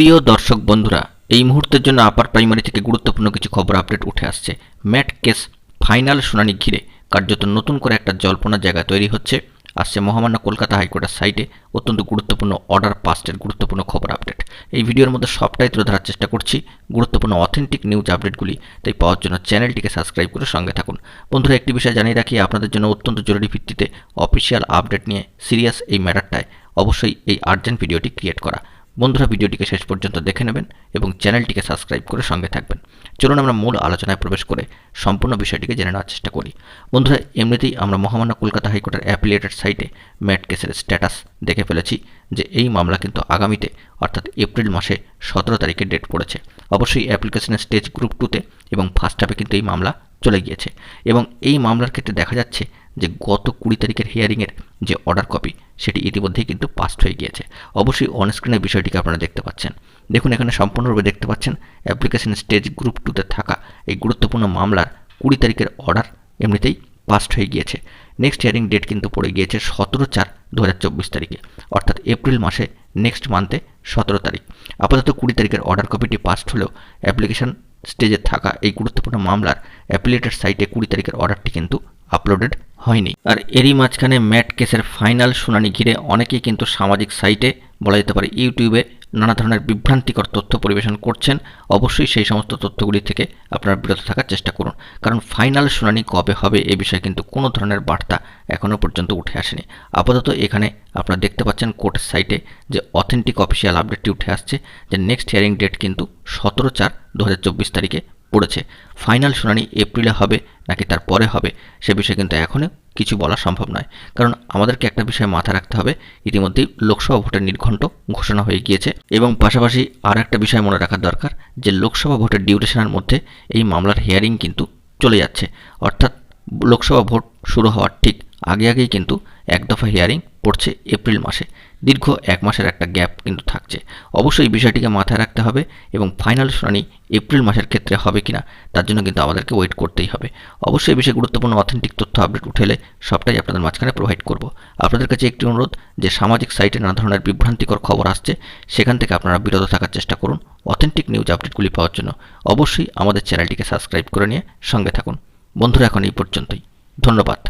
প্রিয় দর্শক বন্ধুরা, এই মুহূর্তের জন্য আপার প্রাইমারি থেকে গুরুত্বপূর্ণ কিছু খবর আপডেট উঠে আসছে। ম্যাট কেস ফাইনাল শুনানি ঘিরে কার্যত নতুন করে একটা জল্পনা জায়গা তৈরি হচ্ছে। আসছে মহামান্য কলকাতা হাইকোর্টের সাইটে অত্যন্ত গুরুত্বপূর্ণ অর্ডার পাস্টের গুরুত্বপূর্ণ খবর আপডেট। এই ভিডিওর মধ্যে সবটাই তুলে ধরার চেষ্টা করছি। গুরুত্বপূর্ণ অথেন্টিক নিউজ আপডেটগুলি, তাই পাওয়ার জন্য চ্যানেলটিকে সাবস্ক্রাইব করে সঙ্গে থাকুন। বন্ধুরা, একটি বিষয় জানিয়ে রাখি, আপনাদের জন্য অত্যন্ত জরুরি ভিত্তিতে অফিসিয়াল আপডেট নিয়ে সিরিয়াস এই ম্যাটারটায় অবশ্যই এই আর্জেন্ট ভিডিওটি ক্রিয়েট করা। বন্ধুরা ভিডিওটিকে শেষ পর্যন্ত দেখে নেবেন এবং চ্যানেলটিকে সাবস্ক্রাইব করে সঙ্গে থাকবেন। চলুন আমরা মূল আলোচনায় প্রবেশ করে সম্পূর্ণ বিষয়টিকে জেনে নেওয়ার চেষ্টা করি। বন্ধুরা, এমনিতেই আমরা মহামান্য কলকাতা হাইকোর্টের অ্যাপিলেটেড সাইটে ম্যাট কেসের স্ট্যাটাস দেখে ফেলেছি যে এই মামলা কিন্তু আগামীতে, অর্থাৎ এপ্রিল মাসে সতেরো তারিখে ডেট পড়েছে। অবশ্যই অ্যাপ্লিকেশনের স্টেজ গ্রুপ টুতে এবং ফার্স্ট হাফে কিন্তু এই মামলা চলে গিয়েছে। এবং এই মামলার ক্ষেত্রে দেখা যাচ্ছে যে গত কুড়ি তারিখের হিয়ারিংয়ের যে অর্ডার কপি সেটি ইতিমধ্যেই কিন্তু পাস্ট হয়ে গিয়েছে। অবশ্যই অনস্ক্রিনের বিষয়টিকে আপনারা দেখতে পাচ্ছেন। দেখুন, এখানে সম্পূর্ণরূপে দেখতে পাচ্ছেন অ্যাপ্লিকেশন স্টেজ গ্রুপ টুতে থাকা এই গুরুত্বপূর্ণ মামলার কুড়ি তারিখের অর্ডার এমনিতেই পাস্ট হয়ে গিয়েছে। নেক্সট হিয়ারিং ডেট কিন্তু পড়ে গিয়েছে সতেরো চার দু তারিখে, অর্থাৎ এপ্রিল মাসে নেক্সট মান্থে সতেরো তারিখ। আপাতত কুড়ি তারিখের অর্ডার কপিটি পাস্ট হলেও অ্যাপ্লিকেশন স্টেজে থাকা এই গুরুত্বপূর্ণ মামলার অ্যাপিলেটেড সাইটে কুড়ি তারিখের অর্ডারটি কিন্তু আপলোডেড হয়নি। আর এরই মাঝখানে ম্যাট কেসের ফাইনাল শুনানি ঘিরে অনেকেই কিন্তু সামাজিক সাইটে বলা যেতে পারে ইউটিউবে নানা ধরনের বিভ্রান্তিকর তথ্য পরিবেশন করছেন। অবশ্যই সেই সমস্ত তথ্যগুলি থেকে আপনারা বিরত থাকার চেষ্টা করুন। কারণ ফাইনাল শুনানি কবে হবে এ বিষয়ে কিন্তু কোনো ধরনের বার্তা এখনও পর্যন্ত উঠে আসেনি। আপাতত এখানে আপনারা দেখতে পাচ্ছেন কোর্টের সাইটে যে অথেন্টিক অফিসিয়াল আপডেটটি উঠে আসছে, যে নেক্সট হিয়ারিং ডেট কিন্তু সতেরো চার দু তারিখে পড়েছে। ফাইনাল শুনানি এপ্রিলে হবে নাকি তার পরে হবে, সে বিষয়ে কিন্তু এখনও কিছু বলা সম্ভব নয়। কারণ আমাদেরকে একটা বিষয় মাথায় রাখতে হবে, ইতিমধ্যেই লোকসভা ভোটের নির্ঘণ্ট ঘোষণা হয়ে গিয়েছে এবং পাশাপাশি আর একটা বিষয় মনে রাখার দরকার, যে লোকসভা ভোটের ডিউরেশনের মধ্যে এই মামলার হিয়ারিং কিন্তু চলে যাচ্ছে। অর্থাৎ লোকসভা ভোট শুরু হওয়ার ঠিক আগে আগেই কিন্তু এক দফা হিয়ারিং পড়ছে এপ্রিল মাসে। দীর্ঘ এক মাসের একটা গ্যাপ কিন্তু থাকছে। অবশ্যই বিষয়টিকে মাথায় রাখতে হবে এবং ফাইনাল শুনানি এপ্রিল মাসের ক্ষেত্রে হবে কিনা, তার জন্য কিন্তু আমাদেরকে ওয়েট করতেই হবে। অবশ্যই বিষয়ে গুরুত্বপূর্ণ অথেন্টিক তথ্য আপডেট উঠেলে সবটাই আপনাদের মাঝখানে প্রোভাইড করব। আপনাদের কাছে একটি অনুরোধ যে সামাজিক সাইটে নানা ধরনের বিভ্রান্তিকর খবর আসছে, সেখান থেকে আপনারা বিরত থাকার চেষ্টা করুন অথেন্টিক নিউজ আপডেটগুলি পাওয়ার জন্য। অবশ্যই আমাদের চ্যানেলটিকে সাবস্ক্রাইব করে নিয়ে সঙ্গে থাকুন। বন্ধুরা, এখন এই পর্যন্তই। ধন্যবাদ।